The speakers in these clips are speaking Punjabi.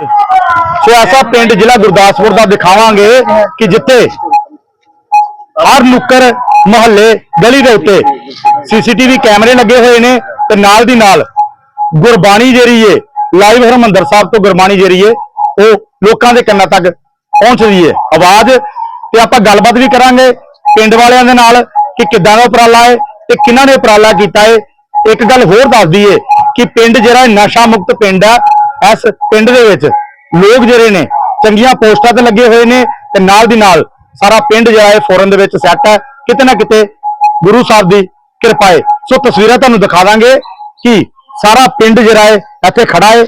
ਸੋ ਐਸਾ ਪਿੰਡ ਜ਼ਿਲ੍ਹਾ ਗੁਰਦਾਸਪੁਰ ਦਾ ਦਿਖਾਵਾਂਗੇ ਕਿ ਜਿੱਥੇ ਹਰ ਨੁੱਕਰ ਮੁਹੱਲੇ ਗਲੀ ਦੇ ਉੱਤੇ ਸੀਸੀਟੀਵੀ ਕੈਮਰੇ ਲੱਗੇ ਹੋਏ ਨੇ ਤੇ ਨਾਲ ਦੀ ਨਾਲ ਗੁਰਬਾਣੀ ਜਿਹੜੀ ਏ, ਲਾਈਵ ਹਰਮੰਦਰ ਸਾਹਿਬ ਤੋਂ ਗੁਰਬਾਣੀ ਜਿਹੜੀ ਏ, ਉਹ ਲੋਕਾਂ ਦੇ ਕੰਨਾਂ ਤੱਕ ਪਹੁੰਚਦੀ ਏ। ਆਵਾਜ਼ ਤੇ ਆਪਾਂ ਗੱਲਬਾਤ ਵੀ ਕਰਾਂਗੇ ਪਿੰਡ ਵਾਲਿਆਂ ਦੇ ਨਾਲ ਕਿ ਕਿੱਦਾਂ ਦਾ ਉਪਰਾਲਾ ਏ ਤੇ ਕਿਹਨਾਂ ਨੇ ਉਪਰਾਲਾ ਕੀਤਾ ਏ। ਇੱਕ ਗੱਲ ਹੋਰ ਦੱਸ ਦਈਏ ਕਿ ਪਿੰਡ ਜਿਹੜਾ ਨਸ਼ਾ ਮੁਕਤ ਪਿੰਡ ਆ ਇਸ ਪਿੰਡ ਦੇ ਵਿੱਚ ਲੋਕ ਜਿਹੜੇ ਨੇ, ਚੰਗੀਆਂ ਪੋਸਟਾਂ ਤੇ ਲੱਗੇ ਹੋਏ ਨੇ ਤੇ ਨਾਲ ਦੀ ਨਾਲ ਸਾਰਾ ਪਿੰਡ ਜਿਹੜਾ ਹੈ ਫੋਰਨ ਦੇ ਵਿੱਚ ਸੈੱਟ ਹੈ। ਕਿਤੇ ਨਾ ਕਿਤੇ ਗੁਰੂ ਸਾਹਿਬ ਦੀ ਕਿਰਪਾ ਹੈ। ਸੋ ਤਸਵੀਰਾਂ ਤੁਹਾਨੂੰ ਦਿਖਾ ਦਾਂਗੇ ਕਿ ਸਾਰਾ ਪਿੰਡ ਜਿਹੜਾ ਹੈ ਇੱਥੇ ਖੜਾ ਹੈ।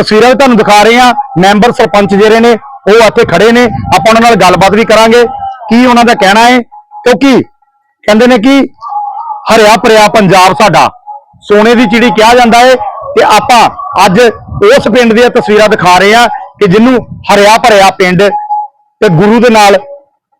ਤਸਵੀਰਾਂ ਵੀ ਤੁਹਾਨੂੰ ਦਿਖਾ ਰਹੇ ਹਾਂ। ਮੈਂਬਰ ਸਰਪੰਚ ਜਿਹੜੇ ਨੇ, ਉਹ ਇੱਥੇ ਖੜੇ ਨੇ। ਆਪਾਂ ਉਹਨਾਂ ਨਾਲ ਗੱਲਬਾਤ ਵੀ ਕਰਾਂਗੇ। ਕੀ ਉਹਨਾਂ ਦਾ ਕਹਿਣਾ ਹੈ? ਕਿਉਂਕਿ ਕਹਿੰਦੇ ਨੇ ਕਿ ਹਰਿਆ ਭਰਿਆ ਪੰਜਾਬ ਸਾਡਾ। ਸੋਨੇ ਦੀ ਚਿੜੀ ਕਿਹਾ ਜਾਂਦਾ ਹੈ ਤੇ ਆਪਾਂ ਅੱਜ ਉਸ ਪਿੰਡ ਦੀਆਂ ਤਸਵੀਰਾਂ ਦਿਖਾ ਰਹੇ ਹਾਂ ਕਿ ਜਿਹਨੂੰ ਹਰਿਆ ਭਰਿਆ ਪਿੰਡ ਤੇ ਗੁਰੂ ਦੇ ਨਾਲ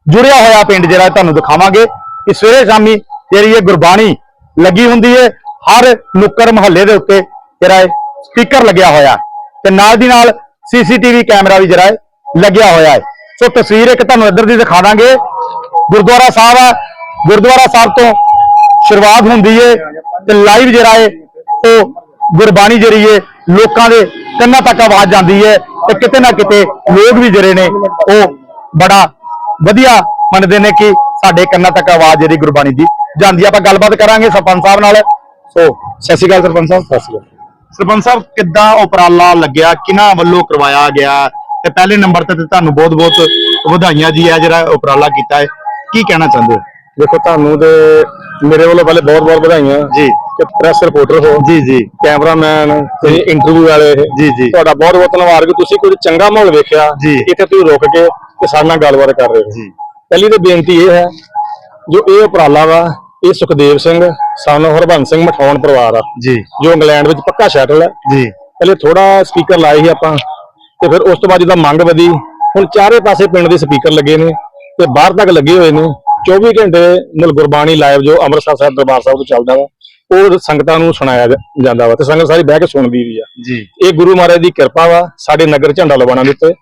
ਜੁੜਿਆ ਹੋਇਆ ਪਿੰਡ ਜਿਹੜਾ ਤੁਹਾਨੂੰ ਦਿਖਾਵਾਂਗੇ। ਕਿ ਸਵੇਰੇ ਸ਼ਾਮੀ ਜਿਹੜੀ ਇਹ ਗੁਰਬਾਣੀ ਲੱਗੀ ਹੁੰਦੀ ਹੈ, ਹਰ ਨੁੱਕਰ ਮੁਹੱਲੇ ਦੇ ਉੱਤੇ ਜਿਹੜਾ ਹੈ ਸਪੀਕਰ ਲੱਗਿਆ ਹੋਇਆ। ਤੇ ਨਾਲ ਦੀ ਨਾਲ ਸੀਸੀਟੀਵੀ ਕੈਮਰਾ ਵੀ ਜਿਹੜਾ ਹੈ ਲੱਗਿਆ ਹੋਇਆ ਹੈ। ਸੋ ਤਸਵੀਰ ਇੱਕ ਤੁਹਾਨੂੰ ਇੱਧਰ ਦੀ ਦਿਖਾ ਦਾਂਗੇ। ਗੁਰਦੁਆਰਾ ਸਾਹਿਬ ਹੈ ਗੁਰਦੁਆਰਾ ਸਾਹਿਬ ਤੋਂ ਸ਼ੁਰੂਆਤ ਹੁੰਦੀ ਹੈ ਤੇ ਲਾਈਵ ਜਿਹੜਾ ਹੈ ਉਹ ਗੁਰਬਾਣੀ ਜਿਹੜੀ ਏ ਲੋਕਾਂ ਦੇ ਕੰਨਾਂ ਤੱਕ ਆਵਾਜ਼ ਜਾਂਦੀ ਏ ਤੇ ਕਿਤੇ ਨਾ ਕਿਤੇ ਲੋਕ ਵੀ ਜਿਹੜੇ ਨੇ ਉਹ ਬੜਾ ਵਧੀਆ ਮੰਨਦੇ ਨੇ ਕਿ ਸਾਡੇ ਕੰਨਾਂ ਤੱਕ ਆਵਾਜ਼ ਜਿਹੜੀ ਗੁਰਬਾਣੀ ਦੀ ਜਾਂਦੀ। ਆਪਾਂ ਗੱਲਬਾਤ ਕਰਾਂਗੇ ਸਰਪੰਚ ਸਾਹਿਬ ਨਾਲ। ਸੋ ਸਤਿ ਸ਼੍ਰੀ ਅਕਾਲ ਸਰਪੰਚ ਸਾਹਿਬ। ਸਤਿ ਸ਼੍ਰੀ ਅਕਾਲ। ਸਰਪੰਚ ਸਾਹਿਬ ਕਿੱਦਾਂ ਉਪਰਾਲਾ ਲੱਗਿਆ? ਕਿਹਨਾਂ ਵੱਲੋਂ ਕਰਵਾਇਆ ਗਿਆ? ਤੇ ਪਹਿਲੇ ਨੰਬਰ ਤੇ ਤੁਹਾਨੂੰ ਬਹੁਤ-ਬਹੁਤ ਵਧਾਈਆਂ ਜੀ ਆ ਜਿਹੜਾ ਉਪਰਾਲਾ ਕੀਤਾ ਹੈ। ਕੀ ਕਹਿਣਾ ਚਾਹੁੰਦੇ ਹੋ? ਦੇਖੋ ਤੁਹਾਨੂੰ ਤੇ ਮੇਰੇ ਵੱਲੋਂ ਪਹਿਲੇ ਬਹੁਤ ਬਹੁਤ ਵਧਾਈਆਂ। ਜੀ। ਕਿ ਪ੍ਰੈਸ ਰਿਪੋਰਟਰ ਹੋ ਜੀ ਜੀ। ਕੈਮਰਾਮੈਨ ਤੇ ਇੰਟਰਵਿਊ ਵਾਲੇ। ਜੀ, ਜੀ। ਤੁਹਾਡਾ ਬਹੁਤ ਬਹੁਤ ਧੰਨਵਾਦ ਕਿ ਤੁਸੀਂ ਕੋਈ ਚੰਗਾ ਮਾਹੌਲ ਵੇਖਿਆ। ਇੱਥੇ ਤੁਸੀਂ ਰੁਕ ਕੇ ਤੇ ਸਾਡੇ ਨਾਲ ਗੱਲਬਾਤ ਕਰ ਰਹੇ ਹੋ। ਜੀ। ਪਹਿਲੀ ਤੇ ਬੇਨਤੀ ਇਹ ਹੈ ਜੋ ਇਹ ਉਪਰਾਲਾ ਵਾ ਇਹ ਸੁਖਦੇਵ ਸਿੰਘ ਸਾਨੂੰ ਹਰਬੰਸ ਸਿੰਘ ਮਠਾਉਣ ਪਰਿਵਾਰ ਆ। ਜੀ। ਜੋ ਇੰਗਲੈਂਡ ਵਿੱਚ ਪੱਕਾ ਸੈਟਲ ਹੈ। ਜੀ। ਪਹਿਲੇ ਥੋੜਾ ਸਪੀਕਰ ਲਾਏ ਸੀ ਆਪਾਂ ਤੇ ਫਿਰ ਉਸ ਤੋਂ ਬਾਅਦ ਜਦੋਂ ਮੰਗ ਵਧੀ ਹੁਣ ਚਾਰੇ ਪਾਸੇ ਪਿੰਡ ਦੇ ਸਪੀਕਰ ਲੱਗੇ ਨੇ ਤੇ ਬਾਹਰ ਤੱਕ ਲੱਗੇ ਹੋਏ ਨੇ। 24 ਘੰਟੇ ਮੁਲ ਗੁਰਬਾਣੀ ਲਾਈਵ ਜੋ ਅੰਮ੍ਰਿਤਸਰ ਸਾਹਿਬ ਦਰਬਾਰ ਸਾਹਿਬ ਤੋਂ ਚੱਲਦਾ ਵਾ। ਉਹ ਸੰਗਤਾਂ ਨੂੰ ਸੁਣਾਇਆ ਜਾਂਦਾ ਵਾ ਤੇ ਸੰਗਤ ਸਾਰੀ ਬਹਿ ਕੇ ਸੁਣਦੀ ਵੀ ਆ। ਜੀ। ਇਹ ਗੁਰੂ ਮਹਾਰਾਜ ਦੀ ਕਿਰਪਾ ਵਾ ਸਾਡੇ ਨਗਰ ਝੰਡਾ ਲਵਾਣਾ ਦੇ ਉੱਤੇ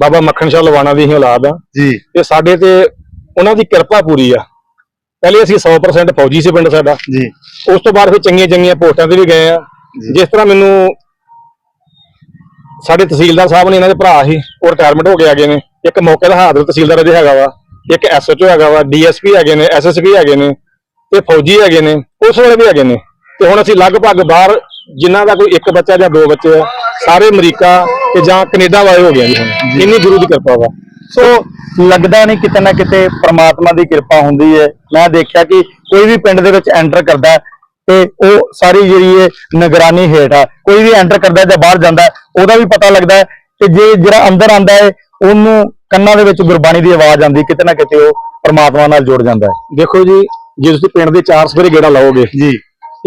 ਬਾਬਾ ਮੱਖਣ ਸ਼ਾਹ ਲਵਾਣਾ ਦੀ ਹੀ ਔਲਾਦ ਆ। ਜੀ। ਤੇ ਸਾਡੇ ਤੇ ਉਹਨਾਂ ਦੀ ਕਿਰਪਾ ਪੂਰੀ ਆ। ਪਹਿਲੇ ਅਸੀਂ 100% ਫੌਜੀ ਸੀ ਪਿੰਡ ਸਾਡਾ। ਜੀ। ਉਸ ਤੋਂ ਬਾਅਦ ਫਿਰ ਚੰਗੀਆਂ ਚੰਗੀਆਂ ਪੋਸਟਾਂ ਤੇ ਵੀ ਗਏ ਆ। ਜਿਸ ਤਰ੍ਹਾਂ ਮੈਨੂੰ ਸਾਡੇ ਤਹਿਸੀਲਦਾਰ ਸਾਹਿਬ ਨੇ ਇਹਨਾਂ ਦੇ ਭਰਾ ਸੀ ਉਹ ਰਿਟਾਇਰਮੈਂਟ ਹੋ ਕੇ ਆ ਗਏ ਨੇ। ਇੱਕ ਮੌਕੇ ਦਾ ਹਾਜ਼ਰ ਤਹਿਸੀਲਦਾਰ ਇਹਦੇ ਹੈਗਾ ਵਾ ਇੱਕ ਐਸਐਚਓ ਹੈਗਾ ਵਾ ਡੀਐਸਪੀ ਹੈਗੇ ਨੇ ਐਸਐਸਪੀ ਹੈਗੇ ਨੇ। ਤੇ ਫੌਜੀ ਹੈਗੇ ਨੇ ਉਸ ਵੇਲੇ ਵੀ ਹੈਗੇ ਨੇ। ਤੇ ਹੁਣ ਅਸੀਂ ਲਗਭਗ ਬਾਹਰ ਜਿਨ੍ਹਾਂ ਦਾ ਕੋਈ ਇੱਕ ਬੱਚਾ ਜਾਂ ਦੋ ਬੱਚੇ ਆ ਸਾਰੇ ਅਮਰੀਕਾ ਤੇ ਜਾਂ ਕੈਨੇਡਾ ਵਾਲੇ ਹੋ ਗਏ ਜੀ ਹੁਣ। ਇੰਨੀ ਗੁਰੂ ਦੀ ਕਿਰਪਾ ਵਾ। ਸੋ ਲੱਗਦਾ ਨਹੀਂ ਕਿਤੇ ਨਾ ਕਿਤੇ ਪ੍ਰਮਾਤਮਾ ਦੀ ਕਿਰਪਾ ਹੁੰਦੀ ਹੈ ਮੈਂ ਦੇਖਿਆ ਕਿ ਕੋਈ ਵੀ ਪਿੰਡ ਦੇ ਵਿੱਚ ਐਂਟਰ ਕਰਦਾ ਤੇ ਉਹ ਸਾਰੀ ਜਿਹੜੀ ਹੈ ਨਿਗਰਾਨੀ ਹੇਠ ਆ। ਕੋਈ ਵੀ ਐਂਟਰ ਕਰਦਾ ਜਾਂ ਬਾਹਰ ਜਾਂਦਾ ਉਹਦਾ ਵੀ ਪਤਾ ਲੱਗਦਾ ਹੈ ਕਿ ਜੇ ਜਿਹੜਾ ਅੰਦਰ ਆਂਦਾ ਹੈ ਉਹਨੂੰ ਕੰਨਾਂ ਦੇ ਵਿੱਚ ਗੁਰਬਾਣੀ ਦੀ ਆਵਾਜ਼ ਆਉਂਦੀ ਕਿਤੇ ਨਾ ਕਿਤੇ ਉਹ ਪ੍ਰਮਾਤਮਾ ਨਾਲ ਜੁੜ ਜਾਂਦਾ ਹੈ। ਦੇਖੋ ਜੀ ਜੇ ਤੁਸੀਂ ਪਿੰਡ ਦੇ ਚਾਰ ਸਵੇਰੇ ਗੇੜਾ ਲਾਓਗੇ ਜੀ।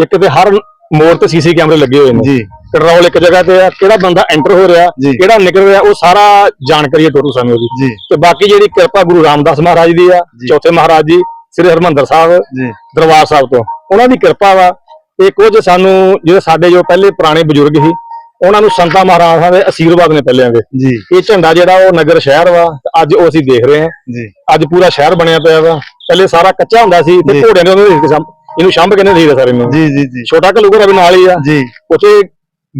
ਇੱਕ ਤੇ ਹਰ ਮੋੜ ਤੇ ਸੀਸੀ ਕੈਮਰੇ ਲੱਗੇ ਹੋਏ ਨੇ। ਜੀ। ਕੰਟਰੋਲ ਇੱਕ ਜਗ੍ਹਾ ਤੇ ਆ ਕਿਹੜਾ ਬੰਦਾ ਐਂਟਰ ਹੋ ਰਿਹਾ। ਕਿਹੜਾ ਨਿਕਲ ਰਿਹਾ ਉਹ ਸਾਰਾ ਜਾਣਕਾਰੀ ਹੈ ਟੋਟਲ ਸਾਨੂੰ ਜੀ। ਤੇ ਬਾਕੀ ਜਿਹੜੀ ਕਿਰਪਾ ਗੁਰੂ ਰਾਮਦਾਸ ਮਹਾਰਾਜ ਦੀ ਆ। ਚੌਥੇ ਮਹਾਰਾਜ ਜੀ ਸ੍ਰੀ ਹਰਮੰਦਰ ਸਾਹਿਬ ਜੀ। ਦਰਬਾਰ ਸਾਹਿਬ ਤੋਂ। ਉਹਨਾਂ ਦੀ ਕਿਰਪਾ ਵਾ ਤੇ ਕੁਝ ਸਾਨੂੰ ਜਿਹੜੇ ਸਾਡੇ ਜੋ ਪਹਿਲੇ ਪੁਰਾਣੇ ਬਜ਼ੁਰਗ ਸੀ ਉਹਨਾਂ ਨੂੰ ਸੰਤਾਂ ਮਹਾਰਾਜਾਂ ਦੇ ਅਸ਼ੀਰਵਾਦ ਨੇ ਪਹਿਲਿਆਂ ਦੇ। ਜੀ। ਇਹ ਝੰਡਾ ਜਿਹੜਾ ਉਹ ਨਗਰ ਸ਼ਹਿਰ ਵਾ ਅੱਜ ਉਹ ਅਸੀਂ ਦੇਖ ਰਹੇ ਹਾਂ। ਜੀ। ਅੱਜ ਪੂਰਾ ਸ਼ਹਿਰ ਬਣਿਆ ਪਿਆ ਵਾ। ਪਹਿਲੇ ਸਾਰਾ ਕੱਚਾ ਹੁੰਦਾ ਸੀ ਤੇ। ਘੋੜਿਆਂ ਦੇ ਸੰਭ- ਇਹਨੂੰ ਸ਼ੰਭ ਕਹਿੰਦੇ ਸੀ ਸਾਰੇ ਨੂੰ। ਜੀ ਜੀ ਜੀ। ਛੋਟਾ ਘਲੂਘਰਾ ਵੀ ਨਾਲ ਹੀ ਆ। ਜੀ। ਉੱਥੇ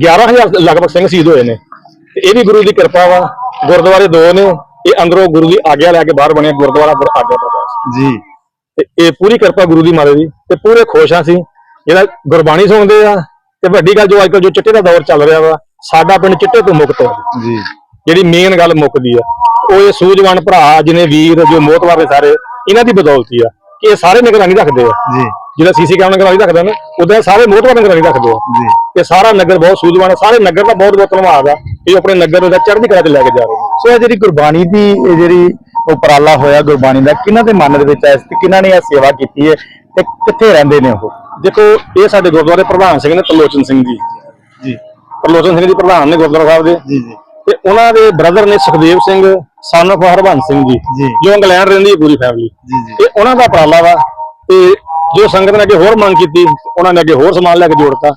11000 ਲਗਭਗ ਸਿੰਘ ਸ਼ਹੀਦ ਹੋਏ ਨੇ। ਤੇ ਇਹ ਵੀ ਗੁਰੂ ਦੀ ਕਿਰਪਾ ਵਾ। ਗੁਰਦੁਆਰੇ ਦੋ ਨੇ। ਇਹ ਅੰਦਰੋਂ ਗੁਰੂ ਦੀ ਆਗਿਆ ਲੈ ਕੇ ਬਾਹਰ ਬਣਿਆ ਗੁਰਦੁਆਰਾ ਪਰ ਆਗਿਆ ਪ੍ਰਕਾਸ਼। ਜੀ। ਤੇ ਇਹ ਪੂਰੀ ਕਿਰਪਾ ਗੁਰੂ ਦੀ ਮਾਰੇ ਦੀ। ਤੇ ਪੂਰੇ ਖੁਸ਼ ਆ ਸੀ ਜਿਹੜਾ ਗੁਰਬਾਣੀ ਸੁਣਦੇ ਆ ਤੇ ਵੱਡੀ ਗੱਲ ਜੋ ਅੱਜਕੱਲ ਜੋ ਚਿੱਟੇ ਦਾ ਦੌਰ ਚੱਲ ਰਿਹਾ ਵਾ ਸਾਡਾ ਪਿੰਡ ਚਿੱਟੇ ਤੋਂ ਮੁਕਤ ਹੈ। ਜੀ। ਜਿਹੜੀ ਮੇਨ ਗੱਲ ਮੁੱਕਦੀ ਆ ਉਹ ਇਹ ਸੂਝਵਾਨ ਭਰਾ ਜਿਹਨੇ ਵੀਰ ਜੋ ਮੋਤਵਾਰ ਨੇ ਸਾਰੇ ਇਹਨਾਂ ਦੀ ਬਦੌਲਤੀ ਆ ਕਿ ਇਹ ਸਾਰੇ ਨਿਗਰਾਨੀ ਰੱਖਦੇ ਆ। ਜੀ। ਜਿਹੜਾ ਸੀਸੀ ਕੈਮਰਾ ਨਿਗਰਾਨੀ ਰੱਖਦਾ ਨੇ ਉਦਾਂ ਸਾਰੇ ਮੋਤਵਾਰ ਨਿਗਰਾਨੀ ਰੱਖਦੇ ਆ। ਜੀ। ਇਹ ਸਾਰਾ ਨਗਰ ਬਹੁਤ ਸੂਝਵਾਨ ਹੈ ਸਾਰੇ ਨਗਰ ਦਾ ਬਹੁਤ ਬਹੁਤ ਧੰਨਵਾਦ ਆ ਇਹ ਆਪਣੇ ਨਗਰ ਨੂੰ ਚੜ੍ਹਦੀ ਕਲਾ ਤੇ ਲੈ ਕੇ ਜਾ ਰਹੇ ਸੋ ਇਹ ਜਿਹੜੀ ਗੁਰਬਾਣੀ ਦੀ ਇਹ ਜਿਹੜੀ ਉਪਰਾਲਾ ਹੋਇਆ ਗੁਰਬਾਣੀ ਦਾ ਕਿਹਨਾਂ ਦੇ ਮਨ ਦੇ ਵਿੱਚ ਆਇਆ ਸੀ ਕਿਹਨਾਂ ਨੇ ਇਹ ਸੇਵਾ ਕੀਤੀ ਹੈ ਤੇ ਕਿੱਥੇ ਰਹਿੰਦੇ ਨੇ ਉਹ? ਦੇਖੋ ਇਹ ਸਾਡੇ ਗੁਰਦੁਆਰੇ ਪ੍ਰਧਾਨ ਸਿੰਘ ਨੇ ਤਰਲੋਚਨ ਸਿੰਘ ਜੀ। ਜੀ। ਤਰਲੋਚਨ ਸਿੰਘ ਜੀ ਪ੍ਰਧਾਨ ਨੇ ਗੁਰਦੁਆਰਾ ਸਾਹਿਬ ਦੇ। ਜੀ ਜੀ। ਤੇ ਉਹਨਾਂ ਦੇ ਬ੍ਰਦਰ ਨੇ ਸੁਖਦੇਵ ਸਿੰਘ of ਹਰਬੰਸ ਸਿੰਘ ਜੀ ਜੀ। ਇੰਗਲੈਂਡ ਰਹਿੰਦੀ ਹੈ ਪੂਰੀ ਫੈਮਿਲੀ ਜੀ ਜੀ। ਇਹ ਉਹਨਾਂ ਦਾ ਉਪਰਾਲਾ ਵਾ। ਤੇ ਜੋ ਸੰਗਤ ਨੇ ਅੱਗੇ ਹੋਰ ਮੰਗ ਕੀਤੀ ਉਹਨਾਂ ਨੇ ਅੱਗੇ ਹੋਰ ਸਮਾਨ ਲੈ ਕੇ ਜੋੜਤਾ।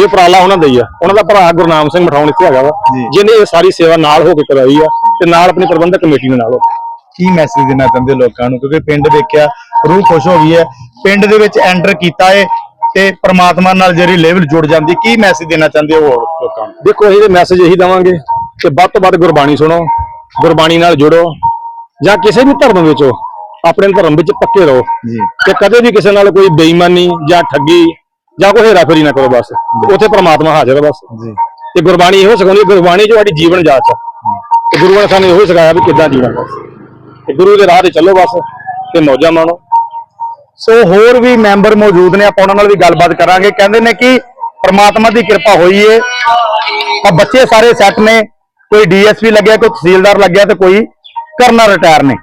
ਇਹ ਉਪਰਾਲਾ ਉਹਨਾਂ ਦਾ ਹੀ ਆ। ਉਹਨਾਂ ਦਾ ਭਰਾ ਗੁਰਨਾਮ ਸਿੰਘ ਮਠਾਉਣ ਇੱਥੇ ਹੈਗਾ ਵਾ। ਜਿਹਨੇ ਇਹ ਸਾਰੀ ਸੇਵਾ ਨਾਲ ਹੋ ਕੇ ਕਰਾਈ ਆ ਤੇ ਨਾਲ ਆਪਣੀ ਪ੍ਰਬੰਧਕ ਕਮੇਟੀ ਦੇ ਨਾਲ ਹੋ ਕੇ। ਮੈਸੇਜ ਦੇਣਾ ਚਾਹੁੰਦੇ ਲੋਕਾਂ ਨੂੰ? ਕਿਉਂਕਿ ਪਿੰਡ ਦੇਖਿਆ ਰੂਹ ਖੁਸ਼ ਹੋ ਗਈ ਹੈ। ਪਿੰਡ ਦੇ ਵਿੱਚ ਐਂਟਰ ਕੀਤਾ ਹੈ ਤੇ ਪ੍ਰਮਾਤਮਾ ਨਾਲ ਜਿਹੜੀ ਲੈਵਲ ਜੁੜ ਜਾਂਦੀ ਕੀ ਮੈਸੇਜ ਦੇਣਾ ਚਾਹੁੰਦੇ ਹੋ ਹੋਰ ਲੋਕਾਂ ਨੂੰ? ਦੇਖੋ ਅਸੀਂ ਤੇ ਮੈਸੇਜ ਇਹੀ ਦਵਾਂਗੇ ਕਿ ਵੱਧ ਤੋਂ ਵੱਧ ਗੁਰਬਾਣੀ ਸੁਣੋ ਗੁਰਬਾਣੀ ਨਾਲ ਜੁੜੋ ਜਾਂ ਕਿਸੇ ਵੀ ਧਰਮ ਵਿੱਚ ਹੋ ਆਪਣੇ ਧਰਮ ਵਿੱਚ ਪੱਕੇ ਰਹੋ। ਜੀ। ਤੇ ਕਦੇ ਵੀ ਕਿਸੇ ਨਾਲ ਕੋਈ ਬੇਈਮਾਨੀ ਜਾਂ ਠੱਗੀ ਜਾਂ ਕੋਈ ਹੇਰਾਫੇਰੀ ਨਾ ਕਰੋ ਬਸ। ਉੱਥੇ ਪ੍ਰਮਾਤਮਾ ਹਾਜ਼ਰ ਹੈ ਬਸ। ਜੀ। ਤੇ ਗੁਰਬਾਣੀ ਇਹੋ ਸਿਖਾਉਂਦੀ ਗੁਰਬਾਣੀ ਜੋ ਸਾਡੀ ਜੀਵਨ ਜਾਚ ਆ। ਤੇ ਗੁਰੂਆਂ ਨੇ ਸਾਨੂੰ ਇਹੋ ਸਿਖਾਇਆ ਵੀ ਕਿੱਦਾਂ ਜੀਣਾ ਬਸ। ਤੇ ਗੁਰੂ ਦੇ ਰਾਹ ਤੇ ਚੱਲੋ ਬਸ ਤੇ ਮੌਜਾਂ ਮਾਣੋ। ਸੋ ਹੋਰ ਵੀ ਮੈਂਬਰ ਮੌਜੂਦ ਨੇ ਆਪਾਂ ਉਹਨਾਂ ਨਾਲ ਵੀ ਗੱਲਬਾਤ ਕਰਾਂਗੇ। ਕਹਿੰਦੇ ਨੇ ਕਿ ਪ੍ਰਮਾਤਮਾ ਦੀ ਕਿਰਪਾ ਹੋਈ ਏ। ਆ ਬੱਚੇ ਸਾਰੇ ਸੈੱਟ ਨੇ। ਕੋਈ ਡੀਐਸਪੀ ਲੱਗਿਆ ਕੋਈ ਤਹਿਸੀਲਦਾਰ ਲੱਗਿਆ ਤੇ ਕੋਈ ਕਰਨਲ ਰਿਟਾਇਰ ਨੇ।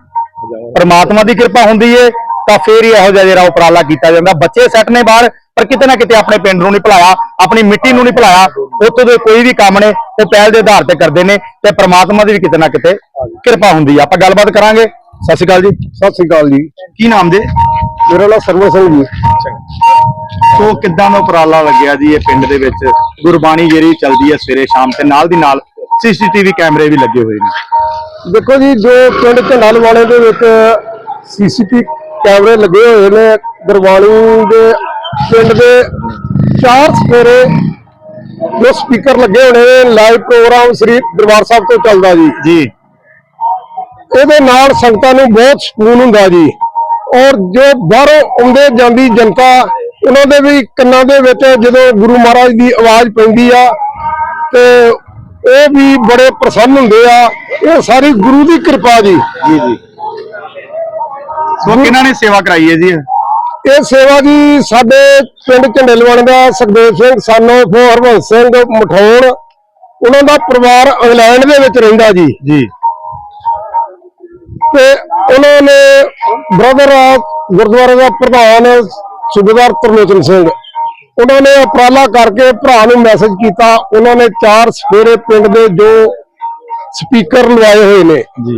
ਪ੍ਰਮਾਤਮਾ ਦੀ ਕਿਰਪਾ ਹੁੰਦੀ ਏ ਤਾਂ ਫੇਰ ਹੀ ਇਹੋ ਜਿਹਾ ਜਿਹੜਾ ਉਪਰਾਲਾ ਕੀਤਾ ਜਾਂਦਾ। ਬੱਚੇ ਸੈੱਟ ਨੇ ਬਾਹਰ ਪਰ ਕਿਤੇ ਨਾ ਕਿਤੇ ਆਪਣੇ ਪਿੰਡ ਨੂੰ ਨਹੀਂ ਭੁਲਾਇਆ ਆਪਣੀ ਮਿੱਟੀ ਨੂੰ ਨਹੀਂ ਭੁਲਾਇਆ। ਉੱਥੋਂ ਦੇ ਕੋਈ ਵੀ ਕੰਮ ਨੇ ਉਹ ਪਹਿਲ ਦੇ ਆਧਾਰ ਤੇ ਕਰਦੇ ਨੇ ਤੇ ਪ੍ਰਮਾਤਮਾ ਦੀ ਵੀ ਕਿਤੇ ਨਾ ਕਿਤੇ ਕਿਰਪਾ ਹੁੰਦੀ ਆ। ਆਪਾਂ ਗੱਲਬਾਤ ਕਰਾਂਗੇ। ਸਤਿ ਸ਼੍ਰੀ ਅਕਾਲ ਜੀ। ਸਤਿ ਸ੍ਰੀ ਅਕਾਲ ਜੀ। ਕੀ ਨਾਮ ਜੀ? ਮੇਰਾ ਨਾਮ ਸਰਵਰ ਸਿੰਘ ਜੀ। ਸੋ ਕਿੱਦਾਂ ਦਾ ਉਪਰਾਲਾ ਲੱਗਿਆ ਜੀ ਇਹ ਪਿੰਡ ਦੇ ਵਿੱਚ? ਗੁਰਬਾਣੀ ਜਿਹੜੀ ਚੱਲਦੀ ਹੈ ਸਵੇਰੇ ਸ਼ਾਮ ਤੇ ਨਾਲ ਦੀ ਨਾਲ ਸੀਸੀਟੀਵੀ ਕੈਮਰੇ ਵੀ ਲੱਗੇ ਹੋਏ ਨੇ। ਦੇਖੋ ਜੀ ਜੋ ਪਿੰਡ ਝੰਡਾਲ ਵਾਲੇ ਦੇ ਵਿੱਚ ਸੀਸੀਟੀਵੀ ਕੈਮਰੇ ਲੱਗੇ ਹੋਏ ਨੇ ਗੁਰਬਾਣੀ ਦੇ ਪਿੰਡ ਦੇ ਚਾਰ ਸਫੇਰੇ ਜੋ ਸਪੀਕਰ ਲੱਗੇ ਹੋਏ ਨੇ ਲਾਈਵ ਪ੍ਰੋਗਰਾਮ ਸ੍ਰੀ ਦਰਬਾਰ ਸਾਹਿਬ ਤੋਂ ਚੱਲਦਾ ਜੀ। ਜੀ। ਇਹਦੇ ਨਾਲ ਸੰਗਤਾਂ ਨੂੰ ਬਹੁਤ ਸਕੂਨ ਹੁੰਦਾ ਜੀ। ਔਰ ਜੋ ਬਾਹਰੋਂ ਆਉਂਦੇ ਜਾਂਦੀ ਜਨਤਾ ਉਹਨਾਂ ਦੇ ਵੀ ਕੰਨਾਂ ਦੇ ਵਿੱਚ ਜਦੋਂ ਗੁਰੂ ਮਹਾਰਾਜ ਦੀ ਆਵਾਜ਼ ਪੈਂਦੀ ਆ ਤੇ ਉਹ ਵੀ ਬੜੇ ਪ੍ਰਸੰਨ ਹੁੰਦੇ ਆ। ਇਹ ਸਾਰੀ ਗੁਰੂ ਦੀ ਕਿਰਪਾ ਜੀ। ਜੀ ਜੀ। ਸੋ ਕਿਹਨਾਂ ਨੇ ਸੇਵਾ ਕਰਾਈ ਹੈ ਜੀ? ਇਹ ਸੇਵਾ ਜੀ ਸਾਡੇ ਪਿੰਡ ਝੰਡੇਲਵਣ ਦਾ ਸੁਖਦੇਵ ਸਿੰਘ ਸਾਨੋ ਹਰਵੰਸ ਸਿੰਘ ਮਠੌਣ ਉਹਨਾਂ ਦਾ ਪਰਿਵਾਰ ਇੰਗਲੈਂਡ ਦੇ ਵਿੱਚ ਰਹਿੰਦਾ ਜੀ। ਜੀ। ਤੇ ਉਹਨਾਂ ਨੇ ਬ੍ਰਦਰ ਗੁਰਦੁਆਰੇ ਦਾ ਪ੍ਰਧਾਨ ਸੂਬੇਦਾਰ ਤਰਲੋਚਨ ਸਿੰਘ। ਉਹਨਾਂ ਨੇ ਉਪਰਾਲਾ ਕਰਕੇ ਭਰਾ ਨੂੰ ਮੈਸੇਜ ਕੀਤਾ। ਉਹਨਾਂ ਨੇ ਚਾਰ ਸਫੇਰੇ ਪਿੰਡ ਦੇ ਜੋ ਸਪੀਕਰ ਲਵਾਏ ਹੋਏ ਨੇ। ਜੀ।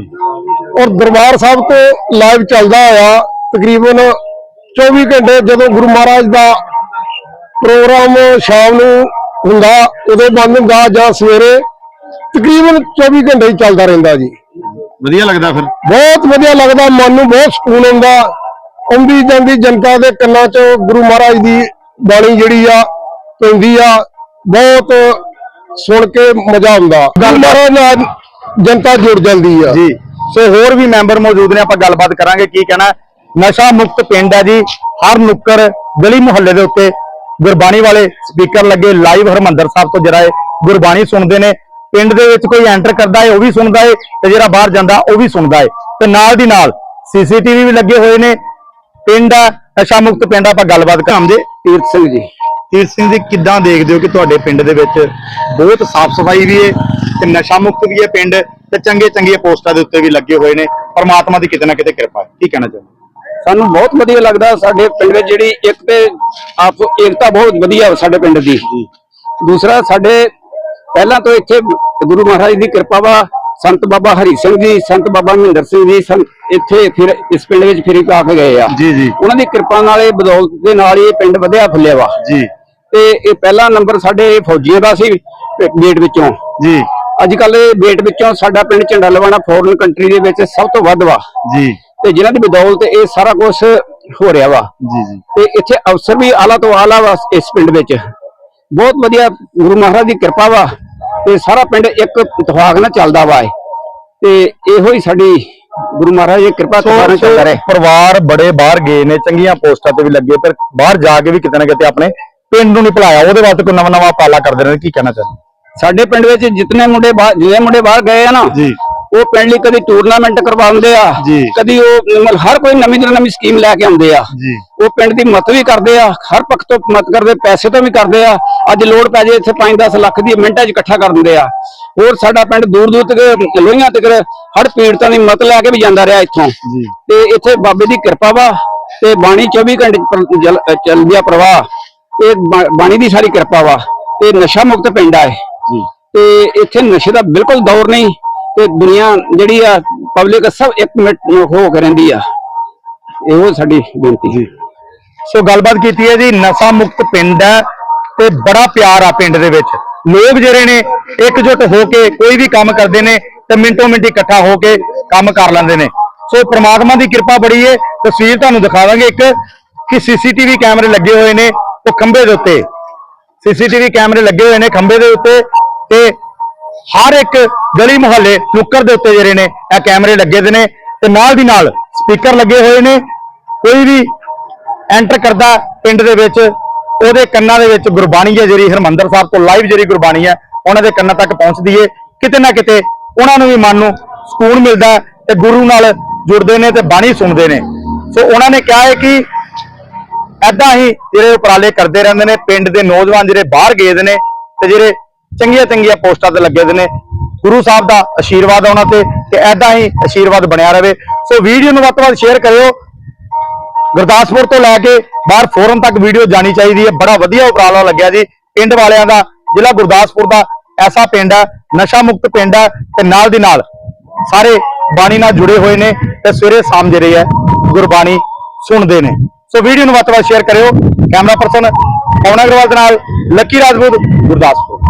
ਔਰ ਦਰਬਾਰ ਸਾਹਿਬ ਤੋਂ ਲਾਈਵ ਚੱਲਦਾ ਆ ਤਕਰੀਬਨ 24 ਘੰਟੇ ਜਦੋਂ ਗੁਰੂ ਮਹਾਰਾਜ ਦਾ ਪ੍ਰੋਗਰਾਮ ਸ਼ਾਮ ਨੂੰ ਹੁੰਦਾ ਉਦੋਂ ਬੰਦ ਹੁੰਦਾ ਜਾਂ ਸਵੇਰੇ ਤਕਰੀਬਨ 24 ਘੰਟੇ ਹੀ ਚੱਲਦਾ ਰਹਿੰਦਾ ਜੀ। ਵਧੀਆ ਲੱਗਦਾ ਫਿਰ? ਬਹੁਤ ਵਧੀਆ ਲੱਗਦਾ ਮਨ ਨੂੰ ਬਹੁਤ ਸਕੂਨ ਆਉਂਦਾ। ਆਉਂਦੀ ਜਾਂਦੀ ਜਨਤਾ ਦੇ ਕੰਨਾਂ 'ਚ ਗੁਰੂ ਮਹਾਰਾਜ ਦੀ ਬਾਣੀ ਜਿਹੜੀ ਆ ਪੈਂਦੀ ਆ ਬਹੁਤ ਸੁਣ ਕੇ ਮਜ਼ਾ ਆਉਂਦਾ। ਗੁਰੂ ਮਹਾਰਾਜ ਨਾਲ ਜਨਤਾ ਜੁੜ ਜਾਂਦੀ ਆ। ਜੀ। ਸੋ ਹੋਰ ਵੀ ਮੈਂਬਰ ਮੌਜੂਦ ਨੇ ਆਪਾਂ ਗੱਲਬਾਤ ਕਰਾਂਗੇ ਕੀ ਕਹਿਣਾ। ਨਸ਼ਾ ਮੁਕਤ ਪਿੰਡ ਹੈ ਜੀ ਹਰ ਨੁੱਕਰ ਗਲੀ ਮੁਹੱਲੇ ਦੇ ਉੱਤੇ ਗੁਰਬਾਣੀ ਵਾਲੇ ਸਪੀਕਰ ਲੱਗੇ ਲਾਈਵ ਹਰਮੰਦਰ ਸਾਹਿਬ ਤੋਂ ਜਿਹੜਾ ਹੈ ਗੁਰਬਾਣੀ ਸੁਣਦੇ ਨੇ। ਪਿੰਡ ਦੇ ਵਿੱਚ ਕੋਈ ਐਂਟਰ ਕਰਦਾ ਹੈ ਉਹ ਵੀ ਸੁਣਦਾ ਹੈ ਤੇ ਜਿਹੜਾ ਬਾਹਰ ਜਾਂਦਾ ਉਹ ਵੀ ਸੁਣਦਾ ਹੈ। ਤੇ ਨਾਲ ਦੀ ਨਾਲ ਸੀਸੀਟੀਵੀ ਵੀ ਲੱਗੇ ਹੋਏ ਨੇ। ਪਿੰਡ ਆ ਨਸ਼ਾ ਮੁਕਤ ਪਿੰਡ ਆਪਾਂ ਗੱਲਬਾਤ ਕਰਾਂਗੇ। ਤੀਰਥ ਸਿੰਘ ਜੀ। ਤੀਰਥ ਸਿੰਘ ਜੀ ਕਿੱਦਾਂ ਦੇਖਦੇ ਹੋ ਕਿ ਤੁਹਾਡੇ ਪਿੰਡ ਦੇ ਵਿੱਚ ਬਹੁਤ ਸਾਫ਼ ਸਫ਼ਾਈ ਵੀ ਹੈ ਤੇ ਨਸ਼ਾ ਮੁਕਤ ਵੀ ਹੈ ਪਿੰਡ ਤੇ ਚੰਗੇ ਚੰਗੀਆਂ ਪੋਸਟਾਂ ਦੇ ਉੱਤੇ ਵੀ ਲੱਗੇ ਹੋਏ ਨੇ। ਪਰਮਾਤਮਾ ਦੀ ਕਿਤੇ ਨਾ ਕਿਤੇ ਕਿਰਪਾ ਹੈ। ਕੀ ਕਹਿਣਾ ਚਾਹੁੰਦੇ ਸਾਨੂੰ ਬਹੁਤ ਵਧੀਆ ਲੱਗਦਾ ਸਾਡੇ ਪਿੰਡ ਵਿੱਚ ਜਿਹੜੀ ਇੱਕ ਤੇ ਆਪ ਏਕਤਾ ਬਹੁਤ ਵਧੀਆ ਸਾਡੇ ਪਿੰਡ ਦੀ। ਦੂਸਰਾ ਸਾਡੇ ਪਹਿਲਾਂ ਤੋਂ ਇੱਥੇ ਗੁਰੂ ਮਹਾਰਾਜ ਦੀ ਕਿਰਪਾ ਵਾ ਸੰਤ ਬਾਬਾ ਹਰੀ ਸਿੰਘ ਜੀ ਸੰਤ ਬਾਬਾ ਮਹਿੰਦਰ ਸਿੰਘ ਜੀ ਇੱਥੇ ਫਿਰ ਇਸ ਪਿੰਡ ਵਿੱਚ ਫਿਰ ਪਾ ਕੇ ਗਏ ਆ। ਜੀ ਜੀ। ਉਹਨਾਂ ਦੀ ਕਿਰਪਾ ਨਾਲ ਇਹ ਬਦੌਲਤ ਦੇ ਨਾਲ ਇਹ ਪਿੰਡ ਵਧਿਆ ਫੁੱਲਿਆ ਵਾ। ਜੀ। ਤੇ ਇਹ ਪਹਿਲਾ ਨੰਬਰ ਸਾਡੇ ਫੌਜੀਆਂ ਦਾ ਸੀ ਗੇਟ ਵਿੱਚੋਂ। ਜੀ। ਅੱਜ ਕੱਲ ਇਹ ਗੇਟ ਵਿੱਚੋਂ ਸਾਡਾ ਪਿੰਡ ਝੰਡਾ ਲਵਾਣਾ ਫੋਰਨ ਕੰਟਰੀ ਦੇ ਵਿੱਚ ਸਭ ਤੋਂ ਵੱਧ ਵਾ। ਜੀ। ਤੇ ਜਿਨ੍ਹਾਂ ਦੀ ਬਦੌਲਤ ਇਹ ਸਾਰਾ ਕੁਝ ਹੋ ਰਿਹਾ ਵਾ। ਜੀ ਜੀ। ਤੇ ਇੱਥੇ ਅਫਸਰ ਵੀ ਆਲਾ ਤੋਂ ਆਲਾ ਵਾ ਇਸ ਪਿੰਡ ਵਿੱਚ। ਬਹੁਤ ਵਧੀਆ ਗੁਰੂ ਮਹਾਰਾਜ ਦੀ ਕਿਰਪਾ ਵਾ ਤੇ ਸਾਰਾ ਪਿੰਡ ਇੱਕ ਇਤਫਾਕ ਨਾਲ ਚੱਲਦਾ ਵਾ। ਤੇ ਇਹੋ ਹੀ ਸਾਡੀ ਗੁਰੂ ਮਹਾਰਾਜ ਦੀ ਕਿਰਪਾ ਤੋਂ ਚੱਲਦਾ ਰਹੇ। ਪਰਿਵਾਰ ਬੜੇ ਬਾਹਰ ਗਏ ਨੇ ਚੰਗੀਆਂ ਪੋਸਟਾਂ ਤੇ ਵੀ ਲੱਗੇ ਪਰ ਬਾਹਰ ਜਾ ਕੇ ਵੀ ਕਿਤੇ ਨਾ ਕਿਤੇ ਆਪਣੇ ਪਿੰਡ ਨੂੰ ਨਹੀਂ ਭੁਲਾਇਆ ਉਹਦੇ ਵਾਸਤੇ ਕੋਈ ਨਵਾਂ ਨਵਾਂ ਪਾਲਾ ਕਰਦੇ ਨੇ ਕੀ ਕਹਿਣਾ ਚਾਹੁੰਦੇ? ਸਾਡੇ ਪਿੰਡ ਵਿੱਚ ਜਿਤਨੇ ਮੁੰਡੇ ਬਾਹਰ ਜਿਹੜੇ ਮੁੰਡੇ ਬਾਹਰ ਗਏ ਆ ਨਾ ਜੀ। ਉਹ ਪਿੰਡ ਲਈ ਕਦੀ ਟੂਰਨਾਮੈਂਟ ਕਰਵਾਉਂਦੇ ਆ। ਕਦੀ ਉਹ ਮਤਲਬ ਹਰ ਕੋਈ ਨਵੀਂ ਤੋਂ ਨਵੀਂ ਸਕੀਮ ਲੈ ਕੇ ਆਉਂਦੇ ਆ। ਉਹ ਪਿੰਡ ਦੀ ਮਤ ਵੀ ਕਰਦੇ ਆ ਹਰ ਪੱਖ ਤੋਂ ਮਤ ਕਰਦੇ ਪੈਸੇ ਤੋਂ ਵੀ ਕਰਦੇ ਆ ਅੱਜ ਲੋੜ ਪੈ ਜੇ ਇੱਥੇ 5-10 ਲੱਖ ਦੀ ਮਿੰਟਾਂ 'ਚ ਇਕੱਠਾ ਕਰ ਦਿੰਦੇ ਆ। ਹੋਰ ਸਾਡਾ ਪਿੰਡ ਦੂਰ ਦੂਰ ਤੱਕ ਲੋਹੀਆਂ ਤੱਕ ਹਰ ਪੀੜਤਾਂ ਦੀ ਮਤ ਲੈ ਕੇ ਵੀ ਜਾਂਦਾ ਰਿਹਾ ਇੱਥੋਂ। ਤੇ ਇੱਥੇ ਬਾਬੇ ਦੀ ਕਿਰਪਾ ਵਾ ਤੇ ਬਾਣੀ 24 ਘੰਟੇ ਚੱਲਦੀ ਆ ਪ੍ਰਵਾਹ। ਇਹ ਬਾਣੀ ਦੀ ਸਾਰੀ ਕਿਰਪਾ ਵਾ। ਤੇ ਨਸ਼ਾ ਮੁਕਤ ਪਿੰਡ ਆ ਇਹ। ਤੇ ਇੱਥੇ ਨਸ਼ੇ ਦਾ ਬਿਲਕੁਲ ਦੌਰ ਨਹੀਂ ਤੇ ਦੁਨੀਆ ਜਿਹੜੀ ਆ ਪਬਲਿਕ ਸਭ ਇੱਕ ਮਿੰਟ ਹੋ ਕੇ ਰਹਿੰਦੀ ਆ। ਇਹੋ ਸਾਡੀ ਬੇਨਤੀ। ਜੀ। ਸੋ ਗੱਲਬਾਤ ਕੀਤੀ ਹੈ ਜੀ ਨਸ਼ਾ ਮੁਕਤ ਪਿੰਡ ਹੈ। ਤੇ ਬੜਾ ਪਿਆਰ ਆ ਪਿੰਡ ਦੇ ਵਿੱਚ। ਲੋਕ ਜਿਹੜੇ ਨੇ ਇਕਜੁੱਟ ਹੋ ਕੇ ਕੋਈ ਵੀ ਕੰਮ ਕਰਦੇ ਨੇ ਤੇ ਮਿੰਟੋ ਮਿੰਟ ਇਕੱਠਾ ਹੋ ਕੇ ਕੰਮ ਕਰ ਲੈਂਦੇ ਨੇ। ਸੋ ਪ੍ਰਮਾਤਮਾ ਦੀ ਕਿਰਪਾ ਬੜੀ ਹੈ ਤਸਵੀਰ ਤੁਹਾਨੂੰ ਦਿਖਾਵਾਂਗੇ ਇੱਕ, ਕਿ ਸੀਸੀਟੀਵੀ ਕੈਮਰੇ ਲੱਗੇ ਹੋਏ ਨੇ ਉਹ ਖੰਭੇ ਦੇ ਉੱਤੇ। ਸੀਸੀਟੀਵੀ ਕੈਮਰੇ ਲੱਗੇ ਹੋਏ ਨੇ ਖੰਭੇ ਦੇ ਉੱਤੇ ਤੇ ਹਰ ਇੱਕ ਗਲੀ ਮੁਹੱਲੇ ਨੁੱਕਰ ਦੇ ਉੱਤੇ ਜਿਹੜੇ ਨੇ ਇਹ ਕੈਮਰੇ ਲੱਗੇ ਦੇ ਨੇ ਤੇ ਨਾਲ ਦੀ ਨਾਲ ਸਪੀਕਰ ਲੱਗੇ ਹੋਏ ਨੇ। ਕੋਈ ਵੀ ਐਂਟਰ ਕਰਦਾ ਪਿੰਡ ਦੇ ਵਿੱਚ ਉਹਦੇ ਕੰਨਾਂ ਦੇ ਵਿੱਚ ਗੁਰਬਾਣੀ ਹੈ ਜਿਹੜੀ ਹਰਮੰਦਰ ਸਾਹਿਬ ਤੋਂ ਲਾਈਵ ਜਿਹੜੀ ਗੁਰਬਾਣੀ ਹੈ, ਉਹਨਾਂ ਦੇ ਕੰਨਾਂ ਤੱਕ ਪਹੁੰਚਦੀ ਏ। ਕਿਤੇ ਨਾ ਕਿਤੇ ਉਹਨਾਂ ਨੂੰ ਵੀ ਮਨ ਨੂੰ ਸਕੂਨ ਮਿਲਦਾ ਤੇ ਗੁਰੂ ਨਾਲ ਜੁੜਦੇ ਨੇ ਤੇ ਬਾਣੀ ਸੁਣਦੇ ਨੇ। ਸੋ ਉਹਨਾਂ ਨੇ ਕਿਹਾ ਹੈ ਕਿ ਐਦਾਂ ਹੀ ਜਿਹੜੇ ਉਪਰਾਲੇ ਕਰਦੇ ਰਹਿੰਦੇ ਨੇ, ਪਿੰਡ ਦੇ ਨੌਜਵਾਨ ਜਿਹੜੇ ਬਾਹਰ ਗਏ ਦੇ ਨੇ ਤੇ ਜਿਹੜੇ ਚੰਗੀਆਂ ਚੰਗੀਆਂ ਪੋਸਟਾਂ ਤੇ ਲੱਗੇ ਦੇ ਨੇ, ਗੁਰੂ ਸਾਹਿਬ ਦਾ ਆਸ਼ੀਰਵਾਦ ਉਹਨਾਂ ਤੇ ਤੇ ਐਦਾਂ ਹੀ ਆਸ਼ੀਰਵਾਦ ਬਣਿਆ ਰਵੇ ਸੋ ਵੀਡੀਓ ਨੂੰ ਵੱਧ ਤੋਂ ਵੱਧ ਸ਼ੇਅਰ ਕਰਿਓ। ਗੁਰਦਾਸਪੁਰ ਤੋਂ ਲੈ ਕੇ ਬਾਹਰ ਫੋਰਨ ਤੱਕ ਵੀਡੀਓ ਜਾਣੀ ਚਾਹੀਦੀ ਹੈ। ਬੜਾ ਵਧੀਆ ਉਪਰਾਲਾ ਲੱਗਿਆ ਜੀ। ਪਿੰਡ ਵਾਲਿਆਂ ਦਾ, ਜ਼ਿਲ੍ਹਾ ਗੁਰਦਾਸਪੁਰ ਦਾ ਐਸਾ ਪਿੰਡ ਹੈ, ਨਸ਼ਾ ਮੁਕਤ ਪਿੰਡ ਹੈ ਤੇ ਨਾਲ ਦੀ ਨਾਲ ਸਾਰੇ ਬਾਣੀ ਨਾਲ ਜੁੜੇ ਹੋਏ ਨੇ ਤੇ ਸਵੇਰੇ ਸ਼ਾਮ ਜਿਹੜੇ ਹੈ, ਗੁਰਬਾਣੀ ਸੁਣਦੇ ਨੇ। ਸੋ ਵੀਡੀਓ ਨੂੰ ਵੱਧ ਤੋਂ ਵੱਧ ਸ਼ੇਅਰ ਕਰਿਓ। ਕੈਮਰਾ ਪਰਸਨ ਪਵਨ ਅਗਰਵਾਲ ਦੇ ਨਾਲ, ਲੱਕੀ ਰਾਜਪੂਤ, ਗੁਰਦਾਸਪੁਰ।